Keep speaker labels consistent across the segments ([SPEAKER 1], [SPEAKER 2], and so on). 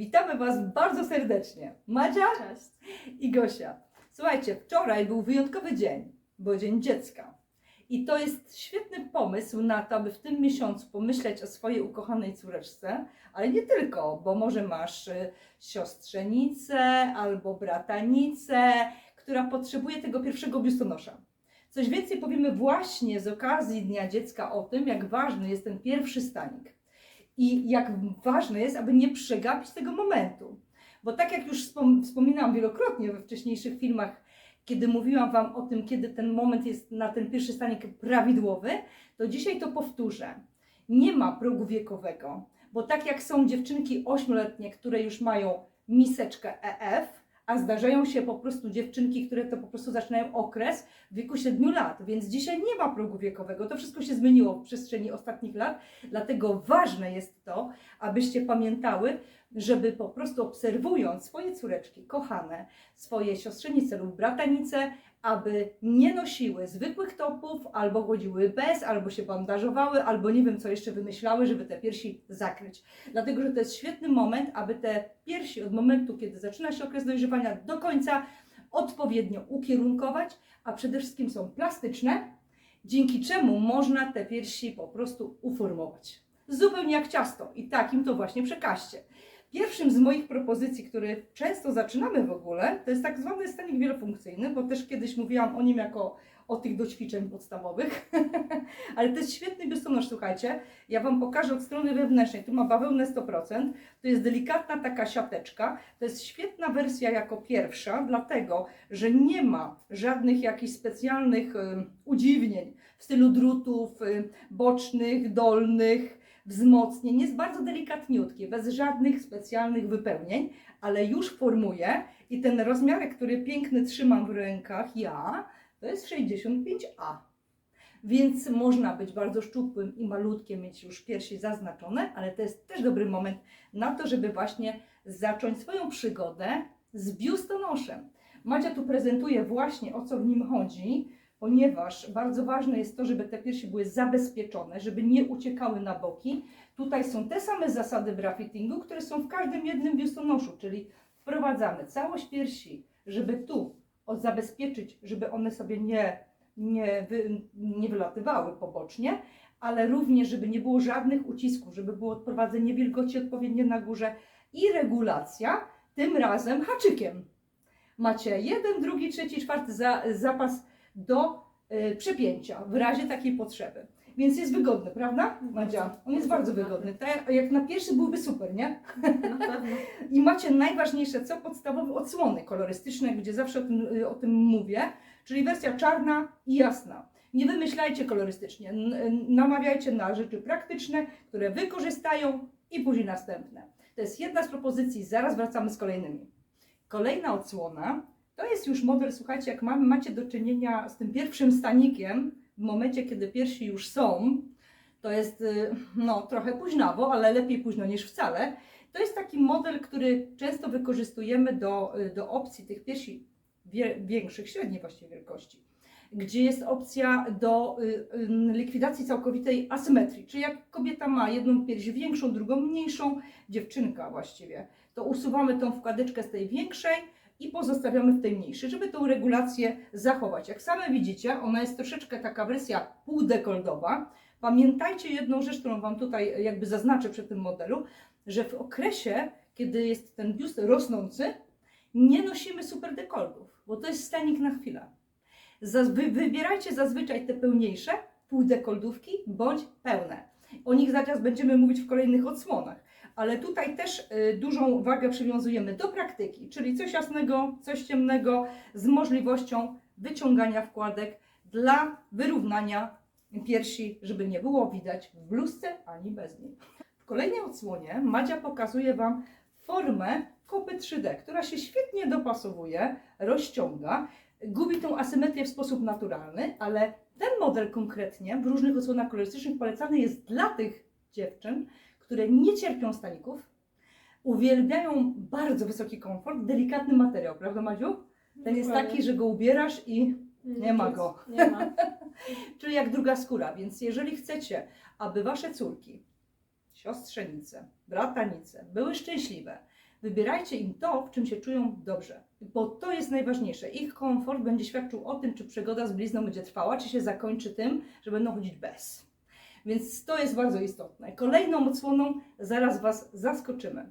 [SPEAKER 1] Witamy Was bardzo serdecznie. Madzia
[SPEAKER 2] Cześć.
[SPEAKER 1] i Gosia. Słuchajcie, wczoraj był wyjątkowy dzień, bo Dzień Dziecka. I to jest świetny pomysł na to, aby w tym miesiącu pomyśleć o swojej ukochanej córeczce, ale nie tylko, bo może masz y, siostrzenicę albo bratanicę, która potrzebuje tego pierwszego biustonosza. Coś więcej powiemy właśnie z okazji Dnia Dziecka o tym, jak ważny jest ten pierwszy stanik. I jak ważne jest, aby nie przegapić tego momentu. Bo tak jak już wspom- wspominałam wielokrotnie we wcześniejszych filmach, kiedy mówiłam Wam o tym, kiedy ten moment jest na ten pierwszy stanik prawidłowy, to dzisiaj to powtórzę. Nie ma progu wiekowego, bo tak jak są dziewczynki ośmioletnie, które już mają miseczkę EF, a zdarzają się po prostu dziewczynki, które to po prostu zaczynają okres w wieku 7 lat, więc dzisiaj nie ma progu wiekowego. To wszystko się zmieniło w przestrzeni ostatnich lat, dlatego ważne jest to, abyście pamiętały, żeby po prostu obserwując swoje córeczki kochane, swoje siostrzenice lub bratanice, aby nie nosiły zwykłych topów, albo chodziły bez, albo się bandażowały, albo nie wiem co jeszcze wymyślały, żeby te piersi zakryć. Dlatego, że to jest świetny moment, aby te piersi od momentu, kiedy zaczyna się okres dojrzewania do końca odpowiednio ukierunkować, a przede wszystkim są plastyczne, dzięki czemu można te piersi po prostu uformować. Zupełnie jak ciasto i takim to właśnie przekaście. Pierwszym z moich propozycji, który często zaczynamy w ogóle, to jest tak zwany stanik wielofunkcyjny, bo też kiedyś mówiłam o nim jako o tych do ćwiczeń podstawowych. Ale to jest świetny biustonosz, słuchajcie. Ja Wam pokażę od strony wewnętrznej. Tu ma bawełnę 100%. To jest delikatna taka siateczka. To jest świetna wersja jako pierwsza, dlatego, że nie ma żadnych jakichś specjalnych ym, udziwnień w stylu drutów ym, bocznych, dolnych, wzmocnień. Jest bardzo delikatniutkie, bez żadnych specjalnych wypełnień, ale już formuje i ten rozmiarek, który piękny trzymam w rękach ja, to jest 65A. Więc można być bardzo szczupłym i malutkiem, mieć już piersi zaznaczone, ale to jest też dobry moment na to, żeby właśnie zacząć swoją przygodę z biustonoszem. Madzia tu prezentuje właśnie o co w nim chodzi, ponieważ bardzo ważne jest to, żeby te piersi były zabezpieczone, żeby nie uciekały na boki. Tutaj są te same zasady brafittingu, które są w każdym jednym biustonoszu, czyli wprowadzamy całość piersi, żeby tu zabezpieczyć, żeby one sobie nie, nie, wy, nie wylatywały pobocznie, ale również, żeby nie było żadnych ucisków, żeby było odprowadzenie wilgoci odpowiednie na górze i regulacja, tym razem haczykiem. Macie jeden, drugi, trzeci, czwarty za, zapas do y, przepięcia w razie takiej potrzeby. Więc jest wygodny, prawda, Madzia? On jest bardzo wygodny. Tak, jak na pierwszy byłby super, nie? I macie najważniejsze, co podstawowe odsłony kolorystyczne, gdzie zawsze o tym, y, o tym mówię, czyli wersja czarna i jasna. Nie wymyślajcie kolorystycznie, n- namawiajcie na rzeczy praktyczne, które wykorzystają i później następne. To jest jedna z propozycji, zaraz wracamy z kolejnymi. Kolejna odsłona to jest już model, słuchajcie, jak mamy, macie do czynienia z tym pierwszym stanikiem, w momencie, kiedy piersi już są, to jest y, no, trochę późnawo, ale lepiej późno niż wcale. To jest taki model, który często wykorzystujemy do, y, do opcji tych piersi większych, średniej właściwie wielkości, gdzie jest opcja do y, likwidacji całkowitej asymetrii. Czyli jak kobieta ma jedną pierś większą, drugą mniejszą, dziewczynka właściwie, to usuwamy tą wkładeczkę z tej większej i pozostawiamy w tej mniejszej, żeby tą regulację zachować. Jak same widzicie, ona jest troszeczkę taka wersja półdekoldowa. Pamiętajcie jedną rzecz, którą Wam tutaj jakby zaznaczę przy tym modelu, że w okresie, kiedy jest ten biust rosnący, nie nosimy super dekoltów, bo to jest stanik na chwilę. Wybierajcie zazwyczaj te pełniejsze półdekoldówki bądź pełne. O nich zaraz będziemy mówić w kolejnych odsłonach. Ale tutaj też y, dużą wagę przywiązujemy do praktyki, czyli coś jasnego, coś ciemnego, z możliwością wyciągania wkładek dla wyrównania piersi, żeby nie było widać w bluzce ani bez niej. W kolejnej odsłonie Madzia pokazuje Wam formę kopy 3D, która się świetnie dopasowuje, rozciąga, gubi tą asymetrię w sposób naturalny, ale ten model konkretnie w różnych odsłonach kolorystycznych polecany jest dla tych dziewczyn, które nie cierpią staników, uwielbiają bardzo wysoki komfort, delikatny materiał, prawda Madziu? Ten jest taki, że go ubierasz i nie ma go.
[SPEAKER 2] Nie ma.
[SPEAKER 1] czyli jak druga skóra. Więc jeżeli chcecie, aby wasze córki, siostrzenice, bratanice były szczęśliwe, Wybierajcie im to, w czym się czują dobrze, bo to jest najważniejsze. Ich komfort będzie świadczył o tym, czy przygoda z blizną będzie trwała, czy się zakończy tym, że będą chodzić bez. Więc to jest bardzo istotne. Kolejną odsłoną zaraz Was zaskoczymy.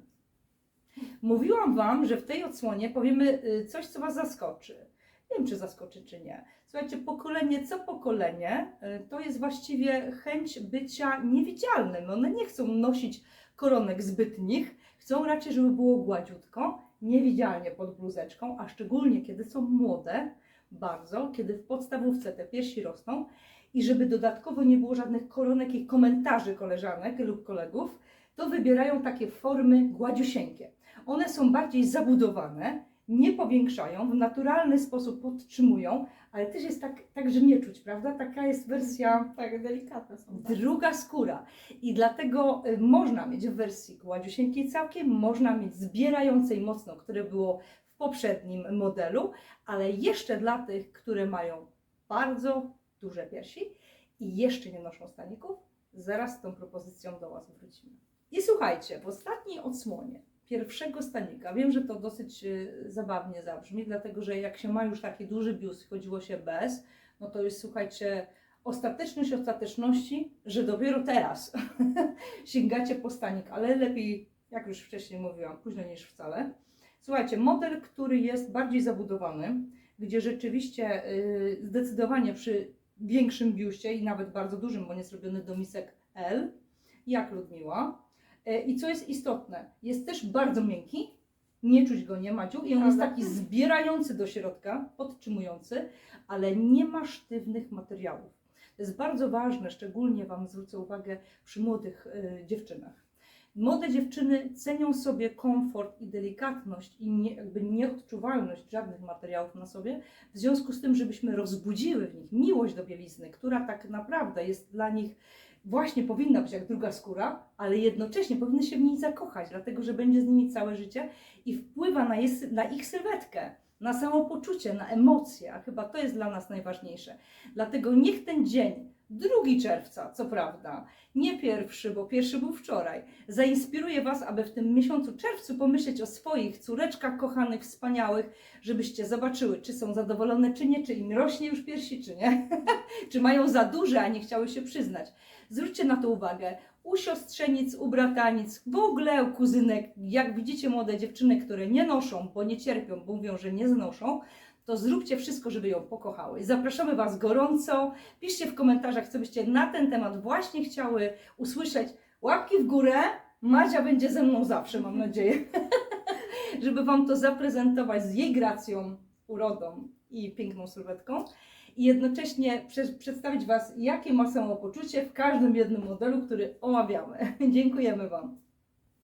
[SPEAKER 1] Mówiłam Wam, że w tej odsłonie powiemy y, coś, co Was zaskoczy. Nie wiem, czy zaskoczy, czy nie. Słuchajcie, pokolenie co pokolenie y, to jest właściwie chęć bycia niewidzialnym. One nie chcą nosić koronek zbytnich, chcą raczej, żeby było gładziutko, niewidzialnie pod bluzeczką, a szczególnie kiedy są młode, bardzo, kiedy w podstawówce te piersi rosną i żeby dodatkowo nie było żadnych koronek i komentarzy koleżanek lub kolegów, to wybierają takie formy gładziusieńkie. One są bardziej zabudowane, nie powiększają, w naturalny sposób podtrzymują, ale też jest tak, tak że nie czuć, prawda? Taka jest wersja
[SPEAKER 2] Tak, delikatne są. tak.
[SPEAKER 1] druga skóra. I dlatego y, można mieć w wersji gładziusieńkiej całkiem, można mieć zbierającej mocno, które było w poprzednim modelu, ale jeszcze dla tych, które mają bardzo duże piersi i jeszcze nie noszą staników, zaraz z tą propozycją do Was wrócimy. I słuchajcie, w ostatniej odsłonie pierwszego stanika, wiem, że to dosyć y, zabawnie zabrzmi, dlatego że jak się ma już taki duży biust, chodziło się bez, no to jest, słuchajcie, ostateczność ostateczności, że dopiero teraz sięgacie po stanik, ale lepiej, jak już wcześniej mówiłam, późno niż wcale. Słuchajcie, model, który jest bardziej zabudowany, gdzie rzeczywiście y, zdecydowanie przy większym biuście i nawet bardzo dużym, bo nie jest robiony do misek L, jak Ludmiła. E, I co jest istotne, jest też bardzo miękki, nie czuć go, nie Madziu, i on jest taki zbierający do środka, podtrzymujący, ale nie ma sztywnych materiałów. To jest bardzo ważne, szczególnie Wam zwrócę uwagę przy młodych y, dziewczynach. Młode dziewczyny cenią sobie komfort i delikatność i nie, jakby nieodczuwalność żadnych materiałów na sobie, w związku z tym, żebyśmy rozbudziły w nich miłość do bielizny, która tak naprawdę jest dla nich właśnie powinna być jak druga skóra, ale jednocześnie powinny się w niej zakochać, dlatego że będzie z nimi całe życie i wpływa na, jest, na ich sylwetkę, na samopoczucie, na emocje, a chyba to jest dla nas najważniejsze. Dlatego niech ten dzień, 2 czerwca, co prawda, nie pierwszy, bo pierwszy był wczoraj, zainspiruje Was, aby w tym miesiącu czerwcu pomyśleć o swoich córeczkach kochanych, wspaniałych, żebyście zobaczyły, czy są zadowolone, czy nie, czy im rośnie już piersi, czy nie, czy mają za duże, a nie chciały się przyznać. Zwróćcie na to uwagę. U siostrzenic, u bratanic, w ogóle u kuzynek, jak widzicie młode dziewczyny, które nie noszą, bo nie cierpią, bo mówią, że nie znoszą, to zróbcie wszystko, żeby ją pokochały. Zapraszamy Was gorąco. Piszcie w komentarzach, co byście na ten temat właśnie chciały usłyszeć. Łapki w górę. Madzia będzie ze mną zawsze, mam nadzieję, żeby Wam to zaprezentować z jej gracją, urodą i piękną sylwetką. I jednocześnie prze- przedstawić Was, jakie ma samopoczucie w każdym jednym modelu, który omawiamy. Dziękujemy Wam.